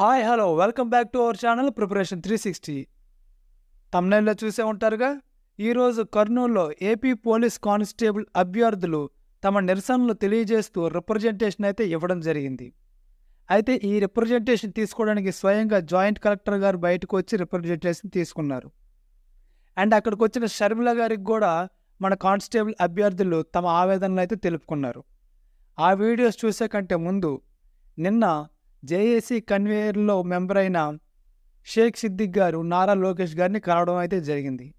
Hi hello welcome back to our channel preparation three sixty తమ్నైల్లో చూసే ఉంటారుగా? ఈరోజు కర్నూలులో ఏపీ పోలీస్ కానిస్టేబుల్ అభ్యర్థులు తమ నిరసనలు తెలియజేస్తూ రిప్రజెంటేషన్ అయితే ఇవ్వడం జరిగింది. అయితే ఈ రిప్రజెంటేషన్ తీసుకోవడానికి స్వయంగా జాయింట్ కలెక్టర్ గారు బయటకు వచ్చి రిప్రజెంటేషన్ తీసుకున్నారు. అండ్ అక్కడికి వచ్చిన షర్మిల గారికి కూడా మన కానిస్టేబుల్ అభ్యర్థులు తమ ఆవేదనలు అయితే తెలుపుకున్నారు. ఆ వీడియోస్ చూసే కంటే ముందు నిన్న జేఏసీ కన్వేయర్లో మెంబర్ అయిన షేక్ సిద్దిక్ గారు నారా లోకేష్ గారిని కలవడం అయితే జరిగింది.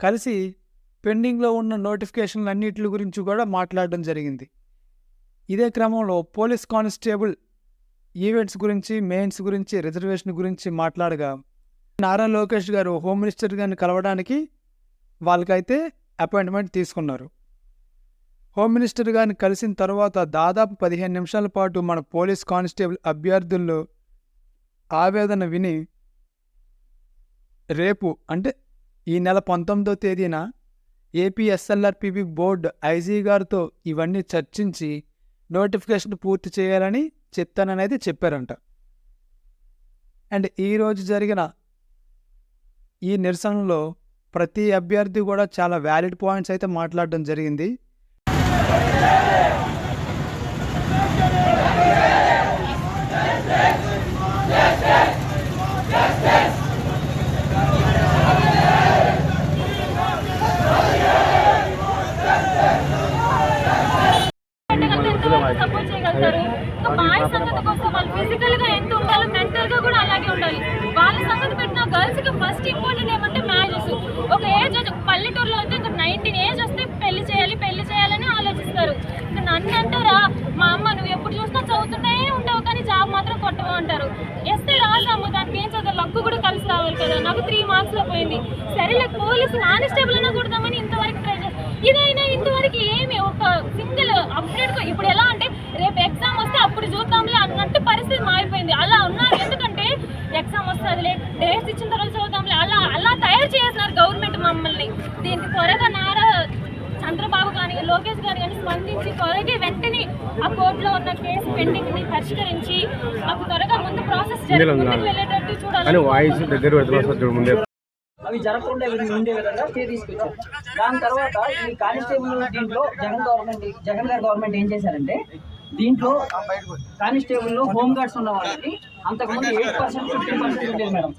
కలిసి పెండింగ్లో ఉన్న నోటిఫికేషన్లు అన్నిటి గురించి కూడా మాట్లాడడం జరిగింది. ఇదే క్రమంలో పోలీస్ కానిస్టేబుల్ ఈవెంట్స్ గురించి మెయిన్స్ గురించి రిజర్వేషన్ గురించి మాట్లాడగా నారా లోకేష్ గారు హోమ్ మినిస్టర్ గారిని కలవడానికి వాళ్ళకైతే అపాయింట్మెంట్ తీసుకున్నారు. హోమ్ మినిస్టర్ గారిని కలిసిన తర్వాత దాదాపు పదిహేను నిమిషాల పాటు మన పోలీస్ కానిస్టేబుల్ అభ్యర్థుల్లో ఆవేదన విని రేపు అంటే ఈ నెల పంతొమ్మిదో తేదీన ఏపీఎస్ఎల్ఆర్పిబి బోర్డు ఐజీ గారితో ఇవన్నీ చర్చించి నోటిఫికేషన్ పూర్తి చేయాలని చెప్తాననేది చెప్పారంట. అండ్ ఈరోజు జరిగిన ఈ నిరసనలో ప్రతి అభ్యర్థి కూడా చాలా వ్యాలిడ్ పాయింట్స్ అయితే మాట్లాడడం జరిగింది. పెట్టిన ఫస్ట్ ఇంపార్టెంట్ ఏమంటే మ్యారేజెస్ ఒక ఏజ్ పల్లెటూరులో అయితే ఇంకా నైన్టీన్ ఏజ్ వస్తే పెళ్ళి చేయాలి పెళ్ళి చేయాలని ఆలోచిస్తారు. ఇంకా నన్ను అంటారా మా అమ్మ నువ్వు ఎప్పుడు చూసినా చదువుతూనే ఉంటావు కానీ జాబ్ మాత్రం కొట్టవు అంటారు. ఎస్తే రాసాము దానికి ఏం చదువు? లక్కు కూడా కలిసి రావాలి కదా. నాకు త్రీ మార్క్స్లో పోయింది. సరేలే పోలీసు కానిస్టేబుల్ అయినా కొడదామని ఇంతవరకు ట్రై చేస్తాను ఇదైనా ఇంతవరకు ఏమి ఒక సింగిల్ అప్డేట్ ఇప్పుడు ఎలా అంటే రేపు ఎగ్జామ్ వస్తే అప్పుడు చూద్దాంలే అన్నట్టు పరిస్థితి మారిపోయింది. అలా ఉన్నారు ఎందుకంటే ఎగ్జామ్ వస్తుందిలే డేట్స్ ఇచ్చిన తర్వాత చూద్దాంలే అలా అలా తయారు చేస్తున్నారు మమ్మల్ని దీనికి త్వరగా నారా చంద్రబాబు కానీ లోకేష్ గారు కానీ స్పందించి త్వరగా వెంటనే ఆ కోర్టులో ఉన్న కేసు పెండింగ్ని పరిష్కరించి మాకు త్వరగా ముందు ప్రాసెస్ జరిగి ముందుకు వెళ్ళేటట్టు చూడాలి. అవి జరగకుండా ఉండే విధంగా స్టే తీసుకొచ్చారు. దాని తర్వాత ఈ కానిస్టేబుల్ దీంట్లో జగన్ గవర్నమెంట్ జగన్ గారి గవర్నమెంట్ ఏం చేశారంటే దీంట్లో కానిస్టేబుల్లో హోమ్ గార్డ్స్ ఉన్న వాళ్ళకి అంతకుముందు ఎయిట్ పర్సెంట్ ఫిఫ్టీన్ పర్సెంట్ ఉండేది మేడం.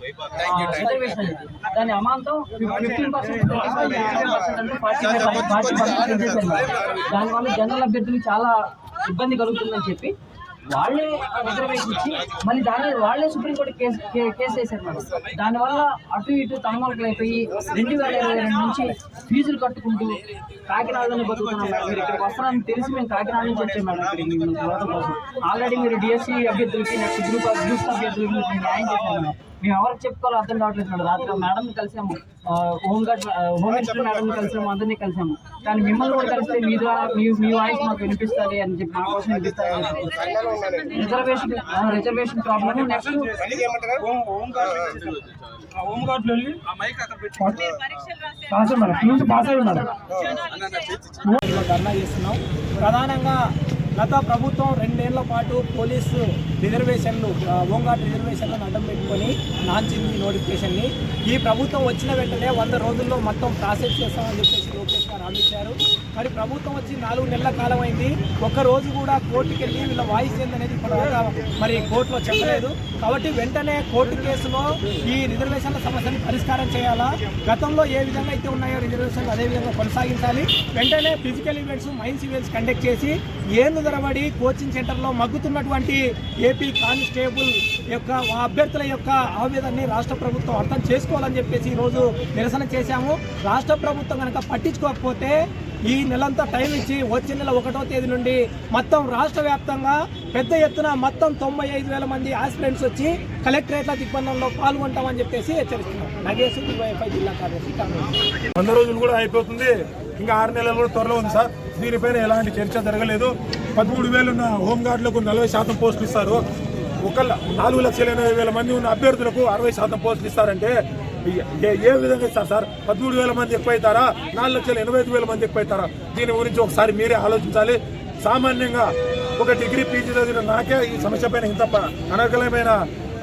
రిజర్వేషన్ దాని అమాంతం ఫిఫ్టీన్ పర్సెంట్. దానివల్ల జనరల్ అభ్యర్థులకు చాలా ఇబ్బంది కలుగుతుందని చెప్పి వాళ్ళే రిజర్వేషన్ ఇచ్చి మళ్ళీ దాని వాళ్ళే సుప్రీంకోర్టు కేసు కేసు వేశారు మేడం. దానివల్ల అటు ఇటు తలమలకలు అయిపోయి రెండు వేల ఇరవై రెండు నుంచి ఫీజులు కట్టుకుంటూ కాకినాడలోనే బతుకుతున్నాం మేడం. మీరు ఇక్కడికి వస్తారని తెలిసి మేము కాకినాడ నుంచి వచ్చాం మేడం ఇక్కడికి. కోసం ఆల్రెడీ మీరు డిఎస్సీ అభ్యర్థులకి నెక్స్ట్ గ్రూప్ గ్రూప్ అభ్యర్థులకి న్యాయం చేశారు మేడం. మేము ఎవరికి చెప్పుకోవాలో అర్థం కావట్లేదు మేడం రాత్రి మేడం కలిసాము home guard home minister madam కలిసాము అందరినీ కలిసాము కానీ మిమ్మల్ని కూడా కలిస్తే మీ ద్వారా మీ మీ వాయిస్ మాకు వినిపిస్తుంది అని చెప్పి మా కోసం వినిపిస్తారు రిజర్వేషన్ రిజర్వేషన్ ప్రాబ్లమ్ నెక్స్ట్లో ధర్నా చేస్తున్నాం ప్రధానంగా గత ప్రభుత్వం రెండేళ్ళ పాటు పోలీసు రిజర్వేషన్లు ఆ, హోంగార్డ్ రిజర్వేషన్లను అడ్డం పెట్టుకొని నాంచింది నోటిఫికేషన్ని. ఈ ప్రభుత్వం వచ్చిన వెంటనే వంద రోజుల్లో మొత్తం ప్రాసెస్ చేస్తామని చెప్పేసి లోకేష్ గారు మరి ప్రభుత్వం వచ్చి నాలుగు నెలల కాలం అయింది ఒక్కరోజు కూడా కోర్టుకి వెళ్ళి వీళ్ళ వాయిస్ ఏందనేది మరి కోర్టులో చెప్పలేదు. కాబట్టి వెంటనే కోర్టు కేసులో ఈ రిజర్వేషన్ల సమస్యని పరిష్కారం చేయాలా? గతంలో ఏ విధంగా అయితే ఉన్నాయో రిజర్వేషన్లు అదే విధంగా కొనసాగించాలి. వెంటనే physical events mains events conduct చేసి ఏళ్ళు తరబడి కోచింగ్ సెంటర్లో మగ్గుతున్నటువంటి ఏపీ కానిస్టేబుల్ యొక్క అభ్యర్థుల యొక్క ఆవేదనని రాష్ట్ర ప్రభుత్వం అర్థం చేసుకోవాలని చెప్పేసి ఈరోజు నిరసన చేశాము. రాష్ట్ర ప్రభుత్వం కనుక పట్టించుకోకపోతే ఈ నెలంతా టైం ఇచ్చి వచ్చే నెల ఒకటో తేదీ నుండి మొత్తం రాష్ట్ర వ్యాప్తంగా పెద్ద ఎత్తున మొత్తం తొంభై ఐదు వేల మంది ఆస్పిరెంట్స్ వచ్చి కలెక్టరేట్ల దిగ్బంధంలో పాల్గొంటామని చెప్పేసి హెచ్చరిస్తున్నాం. నగేష్ వైఫై జిల్లా కార్యదర్శి వంద రోజులు కూడా అయిపోతుంది. ఇంకా ఆరు నెలలు కూడా త్వరలో ఉంది సార్. దీనిపైన ఎలాంటి చర్చ జరగలేదు. పదమూడు వేలు ఉన్న హోంగార్డులకు నలభై శాతం పోస్టులు ఇస్తారు. ఒక నాలుగు లక్షల ఎనభై వేల మంది ఉన్న అభ్యర్థులకు అరవై శాతం పోస్టులు ఇస్తారంటే ఏ- ఏ విధంగా ఇస్తారు సార్? పదమూడు వేల మంది ఎక్కువ అవుతారా నాలుగు లక్షల ఎనభై ఐదు వేల మంది ఎక్కువ అవుతారా దీని గురించి ఒకసారి మీరే ఆలోచించాలి. సామాన్యంగా ఒక డిగ్రీ పీజీ చదివిన నాకే ఈ సమస్య పైన ఇంత అనర్గలమైన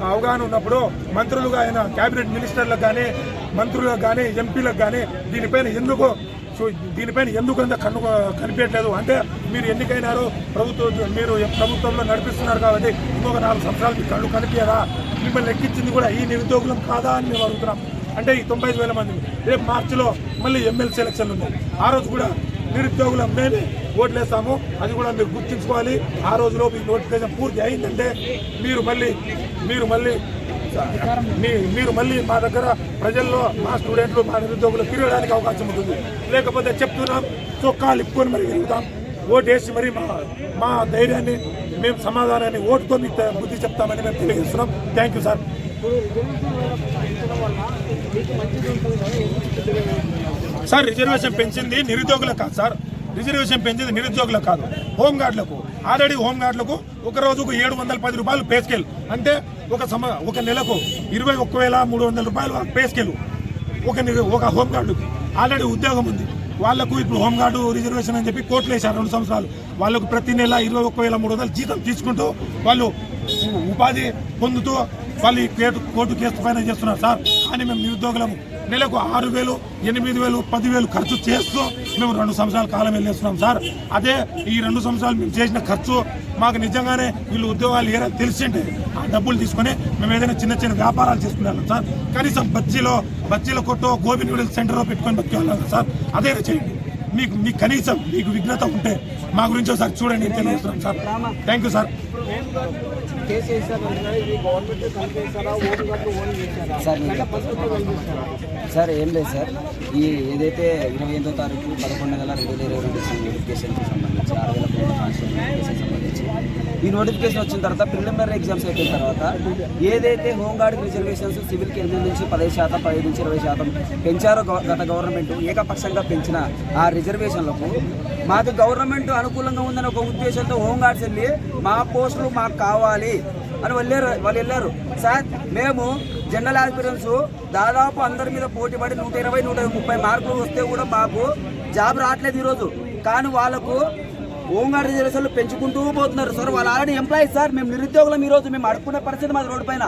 అవగాహన ఉన్నప్పుడు మంత్రులుగా ఆయన కేబినెట్ మినిస్టర్లకు కానీ మంత్రులకు కానీ ఎంపీలకు కానీ దీనిపైన ఎందుకు సో దీనిపైన ఎందుకు అంత కన్ను కనిపించట్లేదు? అంటే మీరు ఎన్నికైనారు ప్రభుత్వం మీరు ప్రభుత్వంలో నడిపిస్తున్నారు కాబట్టి ఇంకొక నాలుగు సంవత్సరాలు మీకు కళ్ళు కనిపించదా? మిమ్మల్ని ఎక్కించింది కూడా ఈ నిరుద్యోగులం కాదా అని మేము అడుగుతున్నాం. అంటే ఈ తొంభై ఐదు వేల మంది రేపు మార్చిలో మళ్ళీ ఎమ్మెల్సీ ఎలక్షన్లు ఉన్నాయి ఆ రోజు కూడా నిరుద్యోగులం మేమే ఓట్లేస్తాము. అది కూడా మీరు గుర్తించుకోవాలి. ఆ రోజులో మీ నోటిఫికేషన్ పూర్తి అయిందంటే మీరు మళ్ళీ మీరు మళ్ళీ మీ- మీరు మళ్ళీ మా దగ్గర ప్రజల్లో మా స్టూడెంట్లు మా నిరుద్యోగులు తిరగడానికి అవకాశం ఉంటుంది. లేకపోతే చెప్తున్నాం చొక్కాలు ఇప్పుకొని మరి తిరుగుతాం. ఓటు వేసి మరి మా మా ధైర్యాన్ని మేము సమాధానాన్ని ఓటుతో మీకు బుద్ధి చెప్తామని మేము తెలియజేస్తున్నాం. Thank you sir sir reservation పెంచింది నిరుద్యోగులకు కాదు సార్ రిజర్వేషన్ పెంచింది నిరుద్యోగులకు కాదు హోంగార్డులకు. ఆల్రెడీ హోంగార్డులకు ఒక రోజుకు ఏడు వందల పది రూపాయలు పే స్కేల్ అంటే ఒక సమ ఒక నెలకు ఇరవై ఒక్క వేల మూడు వందల రూపాయలు పే స్కేల్ ఒక ఒక హోంగార్డుకి. ఆల్రెడీ ఉద్యోగం ఉంది. వాళ్ళకు ఇప్పుడు హోంగార్డు రిజర్వేషన్ అని చెప్పి కోట్లు వేశారు రెండు సంవత్సరాలు. వాళ్ళకు ప్రతి నెల ఇరవై ఒక్క వేల మూడు వందలు జీతం తీసుకుంటూ వాళ్ళు ఉపాధి పొందుతూ వాళ్ళు కోర్టు కేసు పైన చేస్తున్నారు సార్. అని మేము నిరుద్యోగులము నెలకు ఆరు వేలు ఎనిమిది వేలు పదివేలు ఖర్చు చేస్తూ మేము రెండు సంవత్సరాల కాలం వెళ్ళేస్తున్నాం సార్. అదే ఈ రెండు సంవత్సరాలు మేము చేసిన ఖర్చు మాకు నిజంగానే వీళ్ళు ఉద్యోగాలు ఏరా తెలిసింటే ఆ డబ్బులు తీసుకొని మేము ఏదైనా చిన్న చిన్న వ్యాపారాలు చేసుకున్నాం సార్. కనీసం బజ్జీలో బజ్జీల కొట్టో గోబీ నూడిల్స్ సెంటర్లో పెట్టుకొని బతికేవాళ్ళం సార్. అదే చేయండి. మీకు మీకు కనీసం మీకు విఘ్నత ఉంటే మా గురించి ఒకసారి చూడండి తెలియజేస్తున్నాం sir. Thank you sir. Case వేసారు ఇది గవర్నమెంట్ కలిపేశారా ఓన్ గట్టు ఓన్ చేశారా? సార్ ఏం లేదు సార్. ఈ ఏదైతే ఇరవై ఎనిమిదో తారీఖు పదకొండు నెల రెండు వేల ఇరవై రెండు నోటిఫికేషన్కి సంబంధించి ఆరు వేల సంబంధించి ఈ నోటిఫికేషన్ వచ్చిన తర్వాత ప్రిలిమినరీ ఎగ్జామ్స్ అయిపోయిన తర్వాత ఏదైతే హోంగార్డ్ రిజర్వేషన్స్ సివిల్కి ఎనిమిది నుంచి పదహైదు శాతం పదిహేను నుంచి ఇరవై శాతం పెంచారో గత గవర్నమెంట్ ఏకపక్షంగా పెంచిన ఆ రిజర్వేషన్లకు మాకు గవర్నమెంట్ అనుకూలంగా ఉందని ఒక ఉద్దేశంతో హోంగార్డ్స్ వెళ్ళి మా పోస్టులు మాకు కావాలి అని వెళ్ళారు వాళ్ళు వెళ్ళారు. సార్ మేము జనరల్ ఆస్పిరెన్స్ దాదాపు అందరి మీద పోటీ పడి నూట ఇరవై నూట ముప్పై మార్కులు వస్తే కూడా మాకు జాబ్ రావట్లేదు ఈరోజు. కానీ వాళ్ళకు హోంగార్డ్ రిజర్వేషన్లు పెంచుకుంటూ పోతున్నారు. సార్ వాళ్ళు ఆల్రెడీ ఎంప్లాయీస్ సార్. మేము నిరుద్యోగులం ఈరోజు మేము అడుక్కునే పరిస్థితి మాది రోడ్డు పైన.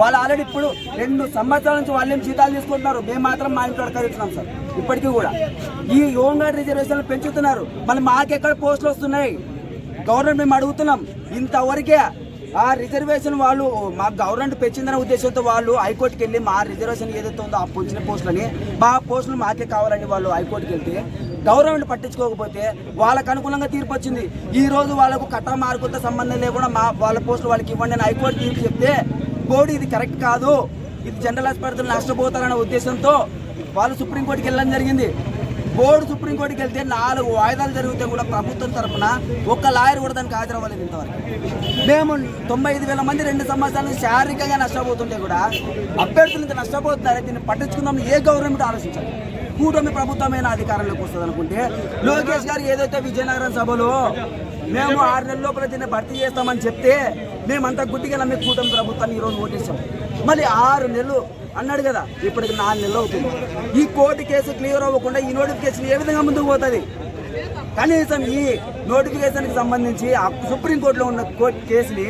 వాళ్ళు ఆల్రెడీ ఇప్పుడు రెండు సంవత్సరాల నుంచి వాళ్ళేం జీతాలు తీసుకుంటున్నారు? మేము మాత్రం మా ఇంట్లో అడగలుగుతున్నాం సార్. ఇప్పటికీ కూడా. ఈ హోంగార్డ్ రిజర్వేషన్లు పెంచుతున్నారు. మళ్ళీ మాకెక్కడ పోస్టులు వస్తున్నాయి? గవర్నమెంట్ మేము అడుగుతున్నాం. ఇంతవరకే ఆ రిజర్వేషన్ వాళ్ళు మా గవర్నమెంట్ పెంచిందనే ఉద్దేశంతో వాళ్ళు హైకోర్టుకి వెళ్ళి మా రిజర్వేషన్ ఏదైతే ఉందో ఆ పొంచిన పోస్టులని మా పోస్టులు మాకే కావాలని వాళ్ళు హైకోర్టుకి వెళ్తే గవర్నమెంట్ పట్టించుకోకపోతే వాళ్ళకు అనుకూలంగా తీర్పు వచ్చింది. ఈ రోజు వాళ్ళకు కట్ట మార్కులతో సంబంధం లేకుండా మా వాళ్ళ పోస్టులు వాళ్ళకి ఇవ్వండి అని హైకోర్టు తీర్పు చెప్తే బోర్డు ఇది కరెక్ట్ కాదు. ఇది జనరల్ హాస్పిటల్ నష్టపోతారనే ఉద్దేశంతో వాళ్ళు సుప్రీంకోర్టుకి వెళ్ళడం జరిగింది. బోర్డు సుప్రీంకోర్టుకి వెళ్తే నాలుగు వాయిదాలు జరిగితే కూడా ప్రభుత్వం తరఫున ఒక్క లాయర్ కూడా దానికి హాజరవ్వలేదు ఇంతవరకు. మేము తొంభై ఐదు వేల మంది రెండు సంవత్సరాల నుంచి శారీరకంగా నష్టపోతుంటే కూడా అభ్యర్థులు ఇంత నష్టపోతున్నారే దీన్ని పట్టించుకుందాం ఏ గవర్నమెంట్ ఆలోచించాలి కూటమి ప్రభుత్వమైన అధికారంలోకి వస్తుంది అనుకుంటే లోకేష్ గారు ఏదైతే విజయనగరం సభలో మేము ఆరు నెలల లోపల దీన్ని భర్తీ చేస్తామని చెప్తే మేమంతా గుడ్డిగా నమ్మి కూటమి ప్రభుత్వాన్ని ఈరోజు ఓటేసాం. మళ్ళీ ఆరు నెలలు అన్నాడు కదా ఇప్పటికి నాలుగు నెలలు అవుతుంది. ఈ కోర్టు కేసు క్లియర్ అవ్వకుండా ఈ నోటిఫికేషన్ ఏ విధంగా ముందుకు పోతుంది? కనీసం ఈ నోటిఫికేషన్కి సంబంధించి సుప్రీంకోర్టులో ఉన్న కోర్టు కేసుని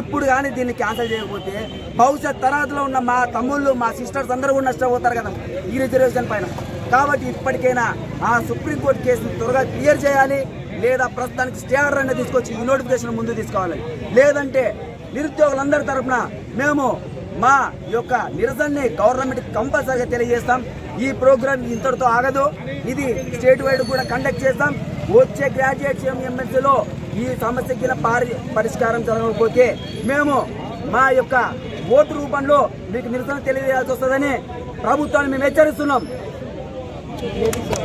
ఇప్పుడు కానీ దీన్ని క్యాన్సిల్ చేయకపోతే భవిష్యత్ తరగతిలో ఉన్న మా తమ్ముళ్ళు మా సిస్టర్స్ అందరూ కూడా నష్టపోతారు కదా ఈ రిజర్వేషన్ పైన. కాబట్టి ఇప్పటికైనా ఆ సుప్రీంకోర్టు కేసుని త్వరగా క్లియర్ చేయాలి లేదా ప్రస్తుతానికి స్టే ఆర్డర్ అనేది తీసుకొచ్చి ఈ నోటిఫికేషన్ ముందు తీసుకోవాలి. లేదంటే నిరుద్యోగులందరి తరఫున మేము మా యొక్క నిరసనని గవర్నమెంట్ కంపల్సరీగా తెలియజేస్తాం. ఈ ప్రోగ్రామ్ ఇంతటితో ఆగదు. ఇది స్టేట్ వైడ్ కూడా కండక్ట్ చేస్తాం. వచ్చే గ్రాడ్యుయేట్స్ ఎంఎస్సీలో ఈ సమస్యకి పారి పరిష్కారం జరగకపోతే మేము మా యొక్క ఓటు రూపంలో మీకు నిరసన తెలియజేయాల్సి వస్తుందని ప్రభుత్వాన్ని మేము హెచ్చరిస్తున్నాం. Thank you.